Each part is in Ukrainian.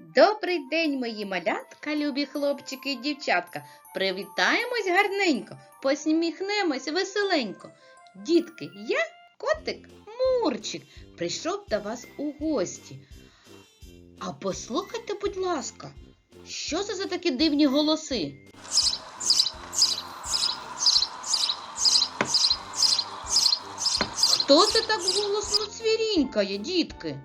Добрий день, мої малятка, любі хлопчики і дівчатка. Привітаємось гарненько, посміхнемось веселенько. Дітки, я котик Мурчик, прийшов до вас у гості. А послухайте, будь ласка, що це за такі дивні голоси? Хто це так голосно цвірінькає, дітки?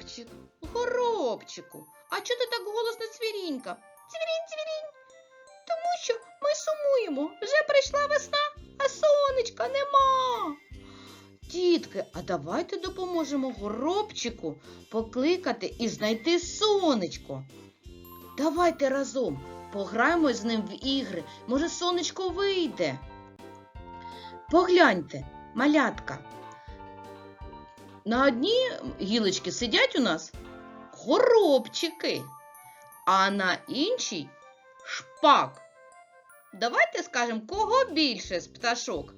Горобчик. Горобчику. А чого ти так голосно цвірінька? Цвірінь, цвірінь. Тому що ми сумуємо. Вже прийшла весна, а сонечка нема. Дітки, а давайте допоможемо горобчику покликати і знайти сонечко. Давайте разом пограємо з ним в ігри. Може, сонечко вийде. Погляньте, малятка. На одній гілочці сидять у нас горобчики, а на іншій шпак. Давайте скажемо, кого більше з пташок?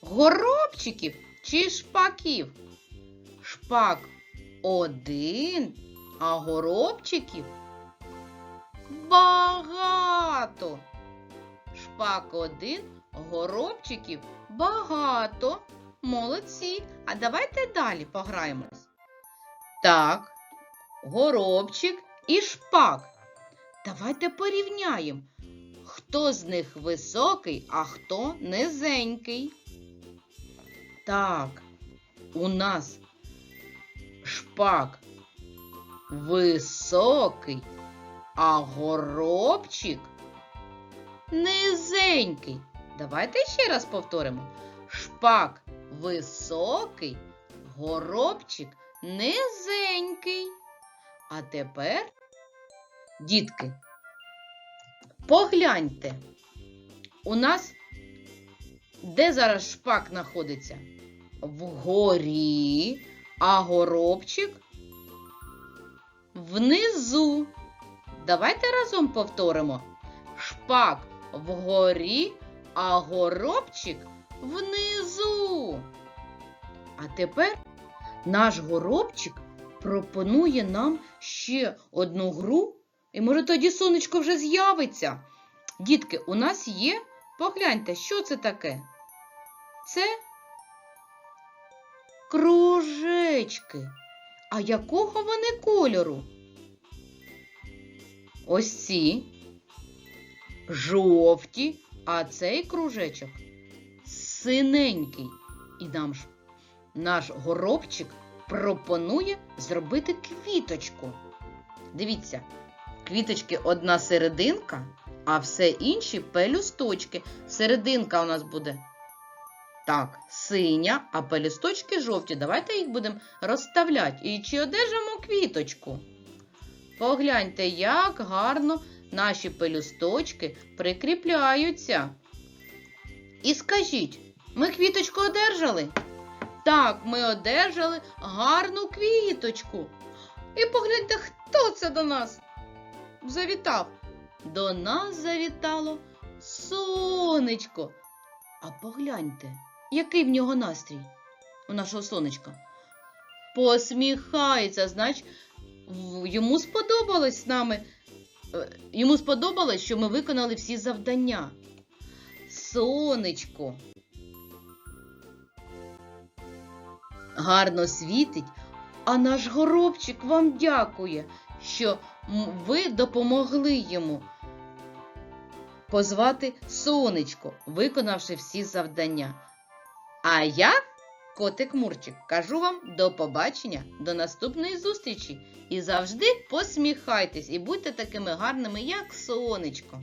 Горобчиків чи шпаків? Шпак один, а горобчиків багато. Шпак один, горобчиків багато. Молодці. А давайте далі пограємось. Так, горобчик і шпак. Давайте порівняємо, хто з них високий, а хто низенький. Так, у нас шпак високий, а горобчик низенький. Давайте ще раз повторимо. Шпак високий, горобчик низенький. А тепер, дітки, погляньте, у нас де зараз шпак знаходиться? Вгорі, а горобчик внизу. Давайте разом повторимо. Шпак вгорі, а горобчик внизу. А тепер наш горобчик пропонує нам ще одну гру, і може тоді сонечко вже з'явиться. Дітки, у нас є, погляньте, що це таке? Це кружечки. А якого вони кольору? Ось ці жовті, а цей кружечок синенький. І нам ж наш горобчик пропонує зробити квіточку. Дивіться, квіточки одна серединка, а все інші пелюсточки. Серединка у нас буде так, синя, а пелюсточки жовті. Давайте їх будемо розставляти. І чи одержимо квіточку? Погляньте, як гарно наші пелюсточки прикріпляються. І скажіть, ми квіточку одержали? Так, ми одержали гарну квіточку. І погляньте, хто це до нас завітав. До нас завітало сонечко. А погляньте, який в нього настрій у нашого сонечка. Посміхається, значить, йому сподобалось з нами. е, Йому сподобалось, що ми виконали всі завдання. Сонечко. Гарно світить, а наш горобчик вам дякує, що ви допомогли йому позвати сонечко, виконавши всі завдання. А я, котик Мурчик, кажу вам до побачення, до наступної зустрічі. І завжди посміхайтесь і будьте такими гарними, як сонечко.